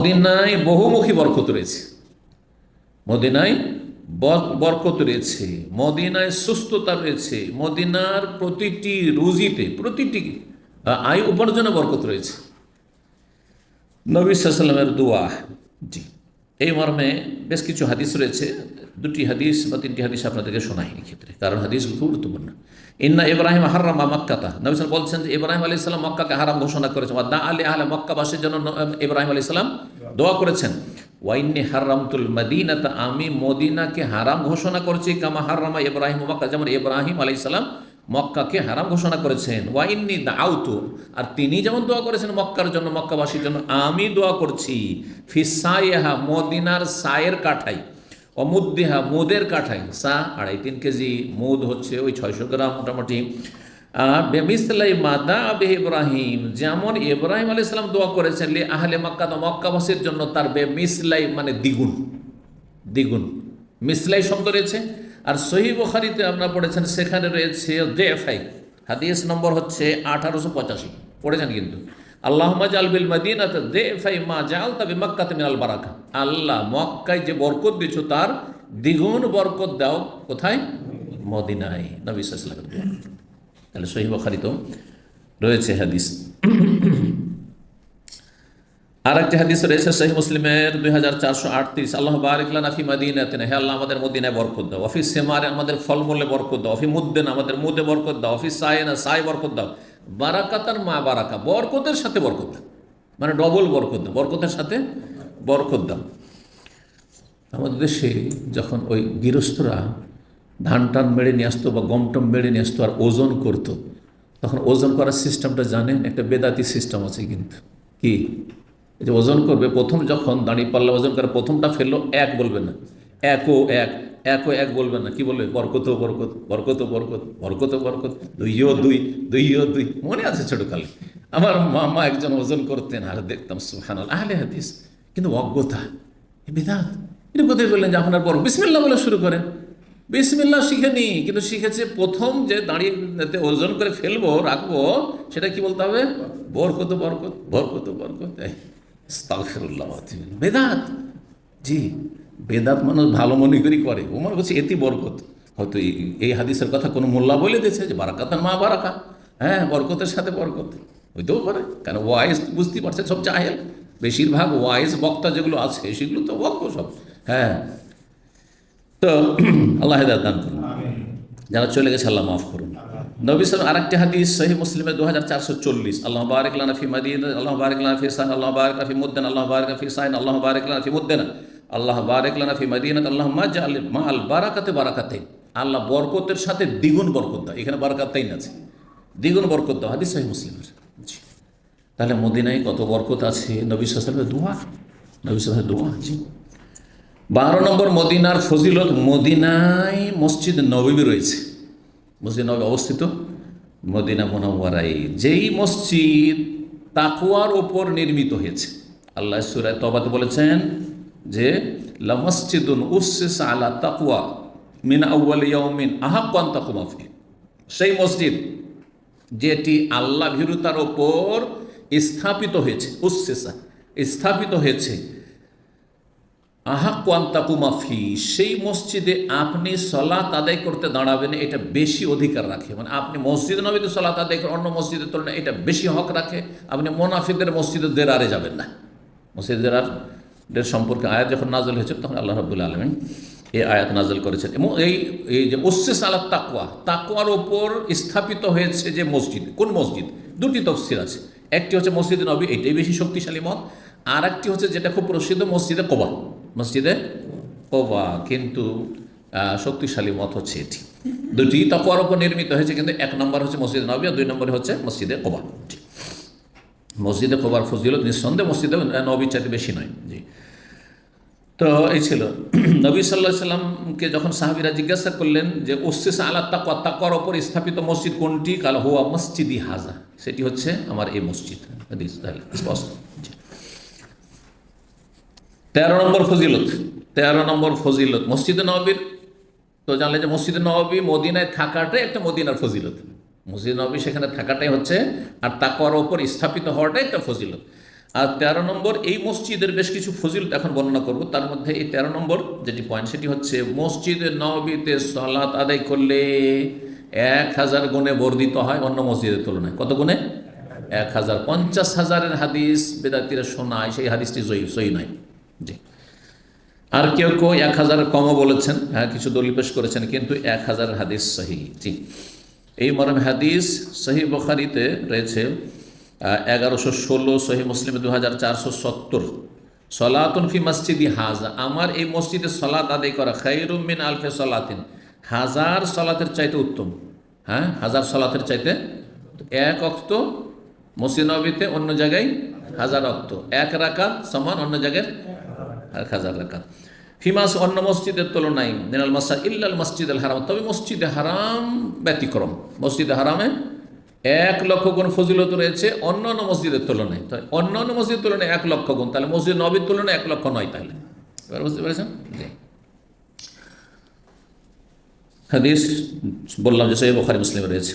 মদিনায় বহুমুখী বরকত রয়েছে। মদিনায় বরকত রয়েছে, মদিনায় সুস্থতা রয়েছে, মদিনার প্রতিটি রুজিতে, প্রতিটি আয় উপার্জনে বরকত রয়েছে। নবী সাল্লামের দোয়া। জি। এই মর্মে বেশ কিছু হাদিস রয়েছে। দুটি হাদিস বা তিনটি হাদিস আপনাদেরকে শোনাই এই ক্ষেত্রে। কারণ হাদিস খুব গুরুত্বপূর্ণ। ইন্না ইব্রাহিম হারামা মক্কাতা। নবী সাল বলছেন যে ইব্রাহিম আলী ইসলাম মক্কাকে হারাম ঘোষণা করেছেন। বা দা আলী আহলে মক্কাবাসীর জন্য ইব্রাহিম আলী ইসলাম দোয়া করেছেন। ওয়াইন্নি হারামতুল মদিনাতা, আমি মদিনাকে হারাম ঘোষণা করছি, কামা হারামা ইব্রাহিম মক্কা। যেমন ইব্রাহিম আলী ইসলাম মক্কাকে হারাম ঘোষণা করেছেন। ওয়াইন্নি দাউতু আর তিনি যেমন দোয়া করেছেন মক্কার জন্য, মক্কাবাসীর জন্য, আমি দোয়া করছি ফিসাইহা মদিনার সায়ের কাঠাই। অমুদ্দিহা মুদের কাঠাই সা আড়াই তিন কেজি, মুদ হচ্ছে ওই ছয়শো গ্রাম মোটামুটি। আর বেমিসলাই মাদা আবে ইব্রাহিম, যেমন ইব্রাহিম আলী ইসলাম দোয়া করেছেন, লি আহলে মক্কা তো মক্কাবাসীর জন্য তার বেমিসলাই মানে দ্বিগুণ দ্বিগুণ। মিসলাই শব্দ রয়েছে, আর সহি বখারিতে আপনারা পড়েছেন, সেখানে রয়েছে জেএফআই হাদিস নম্বর হচ্ছে আঠারোশো পঁচাশি, পড়েছেন কিন্তু। আল্লাহ আল্লাহ মক্কায় যে তার দ্বিগুণ বরকত দাও কোথায়? তাহলে হাদিস। রয়েছে মুসলিমের দুই হাজার চারশো আটত্রিশ। আল্লাহ আল্লাহ, আমাদের মদিনায় বরকত দাও। অফিস আমাদের ফলমূলে বরকত দাও। অফি মুদ্দেন আমাদের মুদে বরকত দাও। অফিস সায়না সাই বরকত দাও। বারাকাতার মা বারাকা, বরকতের সাথে বরকত দাও। মানে ডবল বরকত বরকতের সাথে বরকত দাও। আমাদের দেশে যখন ওই গৃহস্থরা ধান টান মেরে নিয়ে আসতো বা গম টম মেরে নিয়ে আসতো আর ওজন করতো, তখন ওজন করার সিস্টেমটা জানেন? একটা বেদাতি সিস্টেম আছে কিন্তু। কি? যে ওজন করবে, প্রথম যখন দাঁড়িয়ে পাল্লা ওজন করে প্রথমটা ফেলল, এক বলবে না। একও এক একও এক বলবে না, কি বলবে? বরকত বরকত বরকত বরকত বরকত বরকত দুইও দুই দুইও দুই, মনে আছে ছোটকালে। আমার মামা একজন ওজন করতেন, আর দেখতাম সুহান আহলে হাদিস। কিন্তু অজ্ঞতা বিধাত এটা কোথায় বললেন যে আপনার পর বিসমিল্লা বলে শুরু করেন। বিসমিল্লা শিখেনি, কিন্তু শিখেছে প্রথম যে দাঁড়িয়ে ওজন করে ফেলব, রাখব, সেটা কি বলতে হবে? বরকত বরকত বরকত বরকত বেদাত। জি। বেদাত মানুষ ভালো মনে করি করে। ও মনে করছে এটি বরকত। হয়তো এই- হাদিসের কথা কোনো মোল্লা বলে দিয়েছে যে বারাকাতার মা বারাকা। হ্যাঁ বরকতের সাথে বরকত। হইতেও পারে। কেন ওয়াইস বুঝতেই পারছে সব চাহেল বেশিরভাগ ওয়াইস বক্তা যেগুলো আছে সেগুলো তো বক্ত সব। হ্যাঁ। তো আল্লাহ দান করুন। যারা চলে গেছে আল্লাহ মাফ করুন। নবী সাল আরেকটি হাদিস সহি মুসলিমের দু হাজার চারশো চল্লিশ। আল্লাহ বারিক লাফি মাদিন আল্লাহ বারিক লাফি সাইন আল্লাহ বারিক লাফি মুদ্দেন আল্লাহ বারিক লাফি সাইন আল্লাহ বারিক লাফি মুদ্দেন। আল্লাহ বারিক লাফি মাদিনাত আল্লাহ মাজা আল মা আল বারাকাতে বারাকাতে আল্লাহ বরকতের সাথে দ্বিগুণ বরকত দাও। এখানে বারাকাতেই আছে। দ্বিগুণ বরকত দাও। হাদিস সহি মুসলিমের। তাহলে মদিনায় কত বরকত আছে? নবী সালামের দোয়া। নবী সালামের দোয়া, জি। বারো নম্বর মদিনার ফজিলত মদিনায় মসজিদ নবী রয়েছে। মসজিদ নবী অবস্থিত মদিনা মোনাওয়ারাই যেই মসজিদ তাকুয়ার ওপর নির্মিত হয়েছে। আল্লাহ সুরায় তবাতে বলেছেন যে লা মসজিদুন উসিস আলা তাকুয়া মিন আউ্বাল ইয়াউমিন আহাক্কান তাকুমাফি সেই মসজিদ যেটি আল্লাহ ভীরুতার ওপর স্থাপিত হয়েছে উচ্ছেসা স্থাপিত হয়েছে। আহা কোয়ান্তাকুমাফি সেই মসজিদে আপনি সলাত আদায় করতে দাঁড়াবেন, এটা বেশি অধিকার রাখে। মানে আপনি মসজিদ নবীতে সলাত আদায় করেন অন্য মসজিদের তুলনায় এটা বেশি হক রাখে। আপনি মোনাফিদের মসজিদের দেরারে যাবেন না। মসজিদ দেরারের সম্পর্কে আয়াত যখন নাজল হয়েছে, তখন আল্লাহ রবুল্লা আলমিন এই আয়াত নাজল করেছেন। এবং এই এই যে উচ্ছেস আলাদ তাকুয়া তাকুয়ার ওপর স্থাপিত হয়েছে যে মসজিদ, কোন মসজিদ? দুটি তফসির আছে। একটি হচ্ছে মসজিদে নবী, এটাই বেশি শক্তিশালী মত। আর একটি হচ্ছে যেটা খুব প্রসিদ্ধ, মসজিদে কোবা। মসজিদে কোবা, কিন্তু শক্তিশালী মত হচ্ছে এটি। দুটি তাকুয়ার ওপর নির্মিত হয়েছে, কিন্তু এক নম্বর হচ্ছে মসজিদে নবী আর দুই নম্বরে হচ্ছে মসজিদে কোবা। মসজিদে কোবার ফজিলত, নিঃসন্দেহে মসজিদে নবীর চাইতে বেশি নয়। জি। তো এই ছিল। নবী সাল্লাহ সাল্লামকে যখন সাহাবিরা জিজ্ঞাসা করলেন যে ওসিস আল্লাহ তাকওয়া তাকওয়ার ওপর স্থাপিত মসজিদ কোনটি? কাল হুয়া মসজিদি হাজা। সেটি হচ্ছে আমার এই মসজিদ। স্পষ্ট। তেরো নম্বর ফজিলত। তেরো নম্বর ফজিলত। মসজিদে নবীর, তো জানলে যে মসজিদে নবী মদিনায় থাকাটাই একটা মদিনার ফজিলত। মসজিদ নবী সেখানে থাকাটাই হচ্ছে, আর তাকওয়ার ওপর স্থাপিত হওয়াটাই একটা ফজিলত। আর তেরো নম্বর, এই মসজিদের বেশ কিছু ফজিল এখন বর্ণনা করব। তার মধ্যে এই তেরো নম্বর যেটি পয়েন্ট সেটি হচ্ছে, মসজিদে নবীতে সলাত আদায় করলে এক হাজার গুণে বর্ধিত হয় অন্য মসজিদের তুলনায়। কত গুণে? এক হাজার। পঞ্চাশ হাজারের হাদিস বেদাতিরা শোনায়, সেই হাদিসটি জয়ী সই নয়। জি। আর কেউ কেউ এক হাজার কমও বলেছেন হ্যাঁ কিছু দলিল পেশ করেছেন, কিন্তু এক হাজার হাদিস সহি। জি। এই মরম হাদিস সহি বখারিতে রয়েছে এগারোশো ষোলো সহি মুসলিম দু হাজার চারশো সত্তর। সলাতুন ফি মসজিদি হাজা। আমার এই মসজিদে সলাত আদায় করা খাইরুমিন আলফে সলাতিন। হাজার সলাতের চাইতে উত্তম। হ্যাঁ হাজার সলাতের চাইতে এক অক্ত মসজিদ নবীতে অন্য জায়গায় হাজার অক্ত। এক রাকাত সমান অন্য জায়গায় এক হাজার রাকাত। ফিমাস অন্য মসজিদের তুলনায় মিনাল মাসা ইল্লাল মসজিদ আল হারাম। তবে মসজিদে হারাম ব্যতিক্রম। মসজিদে হারামে এক লক্ষ গুণ ফজিলত রয়েছে অন্য অন্য মসজিদের তুলনায়। তাই অন্য অন্য মসজিদের তুলনায় এক লক্ষ গুণ। তাহলে মসজিদ নবীর তুলনায় এক লক্ষ নয় তাহলে। এবার বুঝতে পেরেছেন? হাদিস বললাম যে সেই বখারি মুসলিম রয়েছে।